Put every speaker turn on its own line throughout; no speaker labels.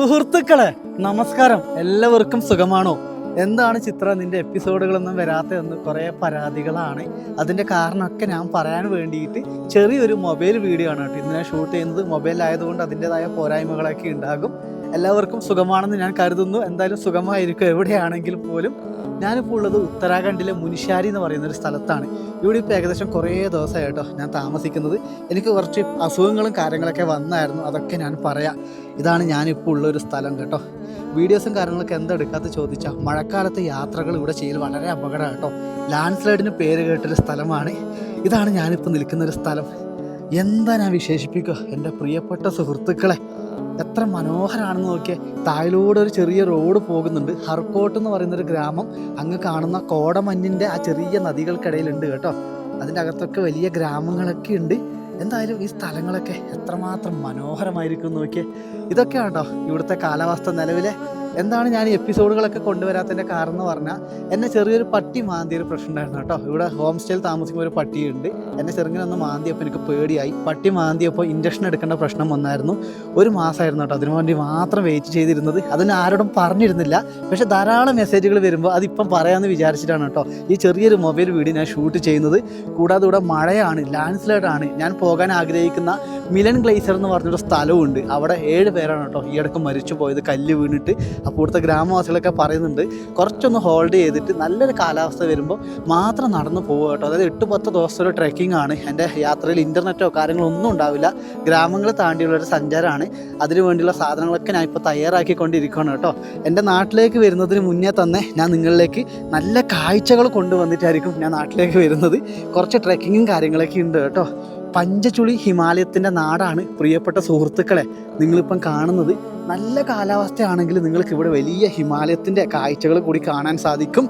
സുഹൃത്തുക്കളെ നമസ്കാരം. എല്ലാവർക്കും സുഖമാണോ? എന്താണ് ചിത്ര നിന്റെ എപ്പിസോഡുകളൊന്നും വരാത്തതെന്ന് കുറേ പരാതികളാണ്. അതിന്റെ കാരണമൊക്കെ ഞാൻ പറയാൻ വേണ്ടിയിട്ട് ചെറിയൊരു മൊബൈൽ വീഡിയോ ആണ് കേട്ടോ ഇന്ന് ഞാൻ ഷൂട്ട് ചെയ്യുന്നത്. മൊബൈലായതുകൊണ്ട് അതിന്റെതായ പോരായ്മകളൊക്കെ ഉണ്ടാകും. എല്ലാവർക്കും സുഖമാണെന്ന് ഞാൻ കരുതുന്നു. എന്തായാലും സുഖമായിരിക്കും. എവിടെയാണെങ്കിൽ പോലും ഞാനിപ്പോൾ ഉള്ളത് ഉത്തരാഖണ്ഡിലെ മുനിശാരി എന്ന് പറയുന്ന ഒരു സ്ഥലത്താണ്. ഇവിടെ ഇപ്പോൾ ഏകദേശം കുറേ ദിവസമായിട്ടോ ഞാൻ താമസിക്കുന്നത്. എനിക്ക് കുറച്ച് അസുഖങ്ങളും കാര്യങ്ങളൊക്കെ വന്നായിരുന്നു. അതൊക്കെ ഞാൻ പറയാം. ഇതാണ് ഞാനിപ്പോൾ ഉള്ള ഒരു സ്ഥലം കേട്ടോ. വീഡിയോസും കാര്യങ്ങളൊക്കെ എന്താ എടുക്കാത്ത ചോദിച്ചാൽ മഴക്കാലത്ത് യാത്രകൾ ഇവിടെ ചെയ്യൽ വളരെ അപകടമാണ് കേട്ടോ. ലാൻഡ് സ്ലൈഡിന് പേര് കേട്ടൊരു സ്ഥലമാണ്. ഇതാണ് ഞാനിപ്പോൾ നിൽക്കുന്ന ഒരു സ്ഥലം. എന്താ ഞാൻ വിശേഷിപ്പിക്കുക? എന്റെ പ്രിയപ്പെട്ട സുഹൃത്തുക്കളെ എത്ര മനോഹരമാണെന്ന് നോക്കിയാൽ താഴിലൂടെ ഒരു ചെറിയ റോഡ് പോകുന്നുണ്ട്. ഹർക്കോട്ട് എന്ന് പറയുന്നൊരു ഗ്രാമം അങ്ങ് കാണുന്ന കോടമഞ്ഞിന്റെ ആ ചെറിയ നദികൾക്കിടയിലുണ്ട് കേട്ടോ. അതിന്റെ അകത്തൊക്കെ വലിയ ഗ്രാമങ്ങളൊക്കെ ഉണ്ട്. എന്തായാലും ഈ സ്ഥലങ്ങളൊക്കെ എത്രമാത്രം മനോഹരമായിരിക്കും നോക്കിയേ. ഇതൊക്കെയാണ് ഇവിടുത്തെ കാലാവസ്ഥ നിലവിലെ എന്താണ് ഞാൻ ഈ എപ്പിസോഡുകളൊക്കെ കൊണ്ടുവരാത്തതിന്റെ കാരണം എന്ന് പറഞ്ഞാൽ എന്നെ ചെറിയൊരു പട്ടി മാന്തിയ ഒരു പ്രശ്നം ഉണ്ടായിരുന്നു കേട്ടോ. ഇവിടെ ഹോം സ്റ്റേയിൽ താമസിക്കുന്ന ഒരു പട്ടിയുണ്ട്. എന്നെ ചെറുങ്ങനെ ഒന്ന് മാന്തിയപ്പോൾ എനിക്ക് പേടിയായി. പട്ടി മാന്തിയപ്പോൾ ഇൻജക്ഷൻ എടുക്കേണ്ട പ്രശ്നം വന്നായിരുന്നു. ഒരു മാസമായിരുന്നു കേട്ടോ അതിനു വേണ്ടി മാത്രം വെയിറ്റ് ചെയ്തിരുന്നത്. അതിന് ആരോടും പറഞ്ഞിരുന്നില്ല. പക്ഷെ ധാരാളം മെസ്സേജുകൾ വരുമ്പോൾ അതിപ്പം പറയാമെന്ന് വിചാരിച്ചിട്ടാണ് കേട്ടോ ഈ ചെറിയൊരു മൊബൈൽ വീഡിയോ ഞാൻ ഷൂട്ട് ചെയ്യുന്നത്. കൂടാതെ ഇവിടെ മഴയാണ് ലാൻഡ് സ്ലൈഡാണ് ഞാൻ പോകാൻ ആഗ്രഹിക്കുന്ന മിലൻ ഗ്ലേസർ എന്ന് പറഞ്ഞൊരു സ്ഥലമുണ്ട് അവിടെ ഏഴ് പേരാണ് കേട്ടോ ഈ ഇടയ്ക്ക് മരിച്ചു പോയത് കല്ല് വീണിട്ട് അപ്പോൾ ഇവിടുത്തെ ഗ്രാമവാസികളൊക്കെ പറയുന്നുണ്ട് കുറച്ചൊന്ന് ഹോൾഡ് ചെയ്തിട്ട് നല്ലൊരു കാലാവസ്ഥ വരുമ്പോൾ മാത്രം നടന്നു പോവുക കേട്ടോ. അതായത് എട്ട് പത്ത് ദിവസത്തെ ഒരു ട്രെക്കിംഗ് ആണ്. എന്റെ യാത്രയിൽ ഇന്റർനെറ്റോ കാര്യങ്ങളോ ഒന്നും ഉണ്ടാവില്ല. ഗ്രാമങ്ങൾ താണ്ടിയുള്ള ഒരു സഞ്ചാരമാണ്. അതിനു വേണ്ടിയുള്ള സാധനങ്ങളൊക്കെ ഞാൻ ഇപ്പോൾ തയ്യാറാക്കിക്കൊണ്ടിരിക്കുകയാണ് കേട്ടോ. എന്റെ നാട്ടിലേക്ക് വരുന്നതിന് മുന്നേ തന്നെ ഞാൻ നിങ്ങളിലേക്ക് നല്ല കാഴ്ചകൾ കൊണ്ടുവന്നിട്ടായിരിക്കും ഞാൻ നാട്ടിലേക്ക് വരുന്നത്. കുറച്ച് ട്രെക്കിങ്ങും കാര്യങ്ങളൊക്കെ ഉണ്ട് കേട്ടോ. പഞ്ചചുളി ഹിമാലയത്തിന്റെ നാടാണ് പ്രിയപ്പെട്ട സുഹൃത്തുക്കളെ. നിങ്ങളിപ്പം കാണുന്നത് നല്ല കാലാവസ്ഥയാണെങ്കിൽ നിങ്ങൾക്ക് ഇവിടെ വലിയ ഹിമാലയത്തിന്റെ കാഴ്ചകൾ കൂടി കാണാൻ സാധിക്കും.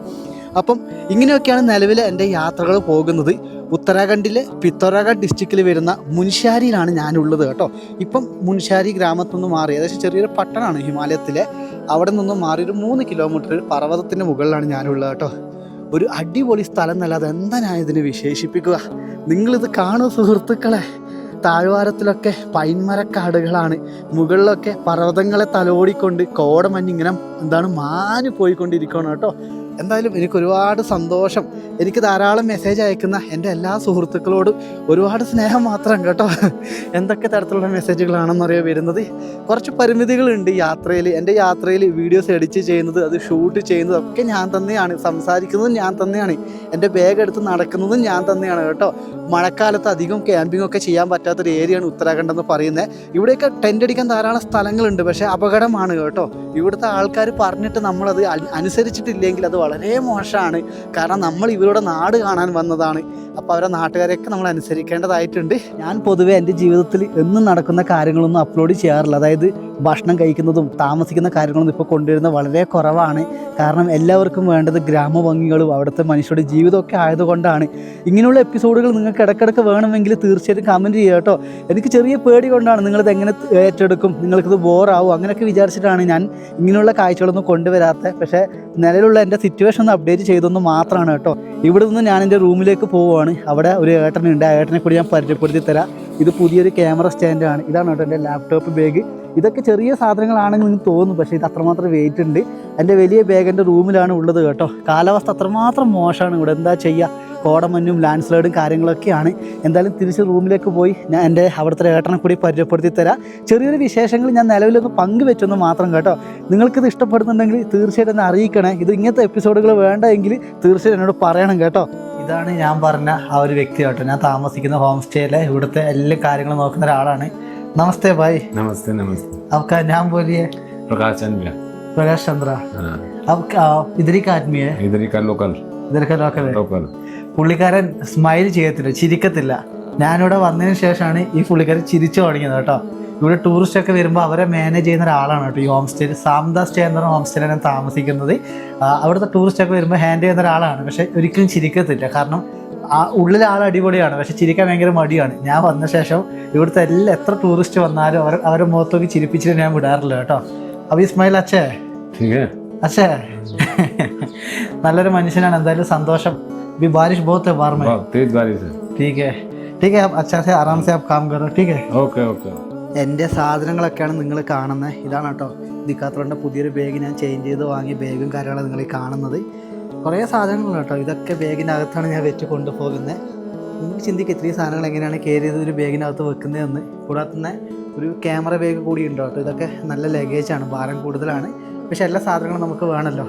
അപ്പം ഇങ്ങനെയൊക്കെയാണ് നിലവിൽ എന്റെ യാത്രകൾ പോകുന്നത്. ഉത്തരാഖണ്ഡിലെ പിത്തോരാഖണ്ഡ് ഡിസ്ട്രിക്റ്റിൽ വരുന്ന മുൻഷാരിയിലാണ് ഞാനുള്ളത് കേട്ടോ. ഇപ്പം മുൻഷാരി ഗ്രാമത്തിൽ നിന്ന് മാറി ഏകദേശം ചെറിയൊരു പട്ടണമാണ് ഹിമാലയത്തിലെ. അവിടെ നിന്നും മാറി ഒരു മൂന്ന് കിലോമീറ്റർ പർവതത്തിന്റെ മുകളിലാണ് ഞാനുള്ളത് കേട്ടോ. ഒരു അടിപൊളി സ്ഥലം എന്നല്ലാതെ എന്താ ഞാൻ ഇതിനെ വിശേഷിപ്പിക്കുക? നിങ്ങളിത് കാണൂ സുഹൃത്തുക്കളെ. താഴ്വാരത്തിലൊക്കെ പൈൻമരക്കാടുകളാണ്. മുകളിലൊക്കെ പർവതങ്ങളെ തലോടിക്കൊണ്ട് കോടമഞ്ഞിങ്ങനെ എന്താണ് മാന് പോയിക്കൊണ്ടിരിക്കണം കേട്ടോ. എന്തായാലും എനിക്ക് ഒരുപാട് സന്തോഷം. എനിക്ക് ധാരാളം മെസ്സേജ് അയക്കുന്ന എന്റെ എല്ലാ സുഹൃത്തുക്കളോടും ഒരുപാട് സ്നേഹം മാത്രം കേട്ടോ. എന്തൊക്കെ തരത്തിലുള്ള മെസ്സേജുകളാണെന്നറിയോ വരുന്നത്? കുറച്ച് പരിമിതികളുണ്ട് യാത്രയിൽ എന്റെ യാത്രയിൽ വീഡിയോസ് എഡിറ്റ് ചെയ്യുന്നത് അത് ഷൂട്ട് ചെയ്യുന്നത് ഒക്കെ ഞാൻ തന്നെയാണ്. സംസാരിക്കുന്നതും ഞാൻ തന്നെയാണ്. എന്റെ ബാഗ് എടുത്ത് നടക്കുന്നതും ഞാൻ തന്നെയാണ് കേട്ടോ. മഴക്കാലത്ത് അധികം ക്യാമ്പിംഗ് ഒക്കെ ചെയ്യാൻ പറ്റാത്തൊരു ഏരിയയാണ് ഉത്തരാഖണ്ഡ് എന്ന് പറയുന്നത് ഇവിടെയൊക്കെ ടെന്റ് അടിക്കാൻ ധാരാളം സ്ഥലങ്ങളുണ്ട്. പക്ഷേ അപകടമാണ് കേട്ടോ. ഇവിടുത്തെ ആൾക്കാർ പറഞ്ഞിട്ട് നമ്മളത് അനുസരിച്ചിട്ടില്ലെങ്കിൽ അത് വളരെ മോശമാണ്. കാരണം നമ്മൾ ഇവരുടെ നാട് കാണാൻ വന്നതാണ്. അപ്പോൾ അവരെ നാട്ടുകാരെയൊക്കെ നമ്മൾ അനുസരിക്കേണ്ടതായിട്ടുണ്ട്. ഞാൻ പൊതുവേ എന്റെ ജീവിതത്തിൽ എന്നും നടക്കുന്ന കാര്യങ്ങളൊന്നും അപ്ലോഡ് ചെയ്യാറില്ല. അതായത് ഭക്ഷണം കഴിക്കുന്നതും താമസിക്കുന്ന കാര്യങ്ങളൊന്നും ഇപ്പോൾ കൊണ്ടുവരുന്നത് വളരെ കുറവാണ്. കാരണം എല്ലാവർക്കും വേണ്ടത് ഗ്രാമഭംഗികളും അവിടുത്തെ മനുഷ്യരുടെ ജീവിതമൊക്കെ ആയതുകൊണ്ടാണ്. ഇങ്ങനെയുള്ള എപ്പിസോഡുകൾ നിങ്ങൾക്ക് ഇടയ്ക്കിടയ്ക്ക് വേണമെങ്കിൽ തീർച്ചയായിട്ടും കമന്റ് ചെയ്യുക കേട്ടോ. എനിക്ക് ചെറിയ പേടി കൊണ്ടാണ് നിങ്ങളിത് എങ്ങനെ ഏറ്റെടുക്കും നിങ്ങൾക്കിത് ബോറാവും അങ്ങനെയൊക്കെ വിചാരിച്ചിട്ടാണ് ഞാൻ ഇങ്ങനെയുള്ള കാഴ്ചകളൊന്നും കൊണ്ടുവരാത്തത്. പക്ഷേ നിലവിലുള്ള എന്റെ സിറ്റുവേഷൻ ഒന്ന് അപ്ഡേറ്റ് ചെയ്തൊന്ന് മാത്രമാണ് കേട്ടോ. ഇവിടെ നിന്ന് ഞാൻ എന്റെ റൂമിലേക്ക് പോവുകയാണ്. അവിടെ ഒരു ഏട്ടനുണ്ട്. ആ ഏട്ടനെ കൂടി ഞാൻ പരിചയപ്പെടുത്തി തരാം. ഇത് പുതിയൊരു ക്യാമറ സ്റ്റാൻഡാണ് ഇതാണ് കേട്ടോ എന്റെ ലാപ്ടോപ്പ് ബാഗ് ഇതൊക്കെ ചെറിയ സാധനങ്ങളാണെന്ന് നിങ്ങൾക്ക് തോന്നും പക്ഷേ ഇത് അത്രമാത്രം വെയിറ്റ് ഉണ്ട്. എന്റെ വലിയ ബാഗ് എന്റെ റൂമിലാണ് ഉള്ളത് കേട്ടോ. കാലാവസ്ഥ അത്രമാത്രം മോശമാണ് ഇവിടെ. എന്താ ചെയ്യുക കോടമഞ്ഞും ലാൻഡ് സ്ലൈഡും കാര്യങ്ങളൊക്കെയാണ്. എന്തായാലും തിരിച്ച് റൂമിലേക്ക് പോയി ഞാൻ എന്റെ അവിടുത്തെ ഏട്ടനെ കൂടി പരിചയപ്പെടുത്തി തരാം. ചെറിയൊരു വിശേഷങ്ങൾ ഞാൻ നിലവിലൊന്ന് പങ്കുവെച്ചൊന്ന് മാത്രം കേട്ടോ. നിങ്ങൾക്കിത് ഇഷ്ടപ്പെടുന്നുണ്ടെങ്കിൽ തീർച്ചയായിട്ടും എന്നെ അറിയിക്കണേ. ഇത് ഇങ്ങനത്തെ എപ്പിസോഡുകൾ വേണ്ടെങ്കിൽ തീർച്ചയായിട്ടും എന്നോട് പറയണം കേട്ടോ. ഇതാണ് ഞാൻ പറഞ്ഞ ആ ഒരു വ്യക്തി കേട്ടോ. ഞാൻ താമസിക്കുന്ന ഹോം സ്റ്റേയിലെ ഇവിടുത്തെ എല്ലാ കാര്യങ്ങളും നോക്കുന്ന ഒരാളാണ്. നമസ്തേ ഭായ്
नमस्ते नमस्ते
आपका नाम बोलिए
प्रकाश चंद भैया
प्रकाश चंद्रा
हाँ,
अब इधर ही का आदमी है
इधर ही का लोकल
इधर का लोकल है
लोकल
പുള്ളിക്കാരൻ സ്മൈൽ ചെയ്യത്തില്ല ചിരിക്കത്തില്ല ഞാനിവിടെ വന്നതിന് ശേഷമാണ് ഈ പുള്ളിക്കാരൻ ചിരിച്ചു തുടങ്ങിയത് കേട്ടോ ഇവിടെ ടൂറിസ്റ്റ് ഒക്കെ വരുമ്പോൾ അവരെ മാനേജ് ചെയ്യുന്ന ഒരാളാണ് കേട്ടോ ഈ ഹോം സ്റ്റേ സാംദാ സ്റ്റേ എന്ന ഹോം സ്റ്റേയിലാണ് ഞാൻ താമസിക്കുന്നത് ആ, അവിടുത്തെ ടൂറിസ്റ്റ് ഒക്കെ വരുമ്പോൾ ഹാൻഡ് ചെയ്യുന്ന ഒരാളാണ് പക്ഷെ ഒരിക്കലും ചിരിക്കത്തില്ല കാരണം ആ ഉള്ളിലെ ആൾ അടിപൊളിയാണ് പക്ഷെ ചിരിക്കാൻ ഭയങ്കര മടിയാണ് ഞാൻ വന്ന ശേഷം ഇവിടുത്തെ എല്ലാ എത്ര ടൂറിസ്റ്റ് വന്നാലും അവർ അവരെ മുഖത്തൊക്കെ ചിരിപ്പിച്ചിട്ട് ഞാൻ വിടാറില്ല കേട്ടോ അപ്പോൾ ഈ സ്മൈൽ അച്ഛേ
ठीक है
അച്ഛേ നല്ലൊരു മനുഷ്യനാണ് എന്തായാലും സന്തോഷം भी बारिश बहुत है बाहर में
बहुत तेज बारिश है
ठीक है ठीक है आप अच्छा से आराम से आप काम करो ठीक है
ओके ओके
എൻ്റെ സാധനങ്ങളൊക്കെയാണ് നിങ്ങൾ കാണുന്നത് ഇതാണ് കേട്ടോ ദിക്കാത്രോൻ്റെ പുതിയൊരു ബാഗ് ഞാൻ ചേഞ്ച് ചെയ്ത് വാങ്ങിയ ബാഗും കാര്യങ്ങളാണ് നിങ്ങൾ ഈ കാണുന്നത് കുറേ സാധനങ്ങൾ കേട്ടോ. ഇതൊക്കെ ബാഗിനകത്താണ് ഞാൻ വെച്ച് കൊണ്ടുപോകുന്നത് നിങ്ങൾക്ക് ചിന്തിക്കുക ഇത്രയും സാധനങ്ങൾ എങ്ങനെയാണ് കയറി ചെയ്ത് ഒരു ബാഗിനകത്ത് വെക്കുന്നതെന്ന്. കൂടാതെ തന്നെ ഒരു ക്യാമറ ബാഗ് കൂടി ഉണ്ട് കേട്ടോ. ഇതൊക്കെ നല്ല ലഗേജാണ് ഭാരം കൂടുതലാണ്. പക്ഷേ എല്ലാ സാധനങ്ങളും നമുക്ക് വേണമല്ലോ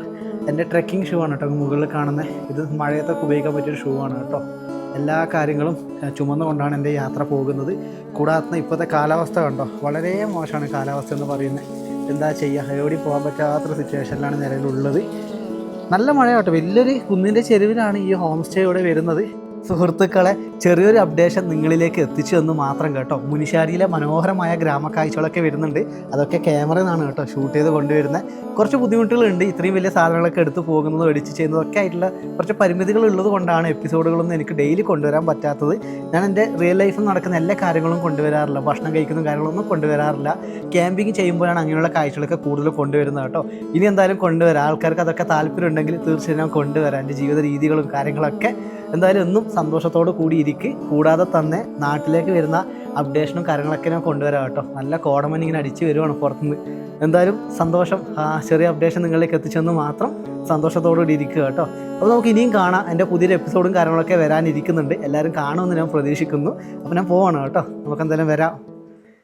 എന്റെ ട്രെക്കിംഗ് ഷൂ ആണ് കേട്ടോ മുകളിൽ കാണുന്നത് ഇത് മഴയത്തൊക്കെ ഉപയോഗിക്കാൻ പറ്റിയൊരു ഷൂ ആണ് കേട്ടോ. എല്ലാ കാര്യങ്ങളും ചുമന്നുകൊണ്ടാണ് എന്റെ യാത്ര പോകുന്നത്. കൂടാതെ ഇപ്പോഴത്തെ കാലാവസ്ഥ കണ്ടോ? വളരെ മോശമാണ് കാലാവസ്ഥ എന്ന് പറയുന്നത് എന്താ ചെയ്യുക? എവിടെയും പോകാൻ പറ്റാത്തൊരു സിറ്റുവേഷനിലാണ് നിലവിലുള്ളത്. നല്ല മഴയാട്ടോ. വലിയൊരു കുന്നിന്റെ ചെരുവിലാണ് ഈ ഹോം സ്റ്റേ ഇവിടെ വരുന്നത്. സുഹൃത്തുക്കളെ ചെറിയൊരു അപ്ഡേഷൻ നിങ്ങളിലേക്ക് എത്തിച്ചു എന്ന് മാത്രം കേട്ടോ. മുനിശാരിയിലെ മനോഹരമായ ഗ്രാമക്കാഴ്ചകളൊക്കെ വരുന്നുണ്ട്. അതൊക്കെ ക്യാമറയിൽ കേട്ടോ ഷൂട്ട് ചെയ്ത് കൊണ്ടുവരുന്നത്. കുറച്ച് ബുദ്ധിമുട്ടുകളുണ്ട്. ഇത്രയും വലിയ സാധനങ്ങളൊക്കെ എടുത്ത് പോകുന്നതും എഡിറ്റ് ചെയ്യുന്നതൊക്കെ ആയിട്ടുള്ള കുറച്ച് പരിമിതികൾ ഉള്ളത് കൊണ്ടാണ് എപ്പിസോഡുകളൊന്നും എനിക്ക് ഡെയിലി കൊണ്ടുവരാൻ പറ്റാത്തത്. ഞാൻ എന്റെ റിയൽ ലൈഫിൽ നടക്കുന്ന എല്ലാ കാര്യങ്ങളും കൊണ്ടുവരാറില്ല. ഭക്ഷണം കഴിക്കുന്ന കാര്യങ്ങളൊന്നും കൊണ്ടുവരാറില്ല. ക്യാമ്പിങ് ചെയ്യുമ്പോഴാണ് അങ്ങനെയുള്ള കാഴ്ചകളൊക്കെ കൂടുതൽ കൊണ്ടുവരുന്നത് കേട്ടോ. ഇനി എന്തായാലും കൊണ്ടുവരാം. ആൾക്കാർക്ക് അതൊക്കെ താല്പര്യം ഉണ്ടെങ്കിൽ തീർച്ചയായും ഞാൻ കൊണ്ടുവരാം. എന്റെ ജീവിത രീതികളും കാര്യങ്ങളൊക്കെ എന്തായാലും എന്നും സന്തോഷത്തോടു കൂടി ഇരിക്ക് കൂടാതെ തന്നെ നാട്ടിലേക്ക് വരുന്ന അപ്ഡേഷനും കാര്യങ്ങളൊക്കെ ഞാൻ കൊണ്ടുവരാം കേട്ടോ. നല്ല കോടമൻ ഇങ്ങനെ അടിച്ച് വരുവാണ് പുറത്തുനിന്ന്. എന്തായാലും സന്തോഷം. ചെറിയ അപ്ഡേഷൻ നിങ്ങളിലേക്ക് എത്തിച്ചെന്ന് മാത്രം സന്തോഷത്തോടു കൂടി ഇരിക്കുക കേട്ടോ. അപ്പോൾ നമുക്ക് ഇനിയും കാണാം. എന്റെ പുതിയൊരു എപ്പിസോഡും കാര്യങ്ങളൊക്കെ വരാനിരിക്കുന്നുണ്ട്. എല്ലാവരും കാണുമെന്ന് ഞാൻ പ്രതീക്ഷിക്കുന്നു. അപ്പോൾ ഞാൻ പോവാണ് കേട്ടോ. നമുക്ക് എന്തായാലും വരാം.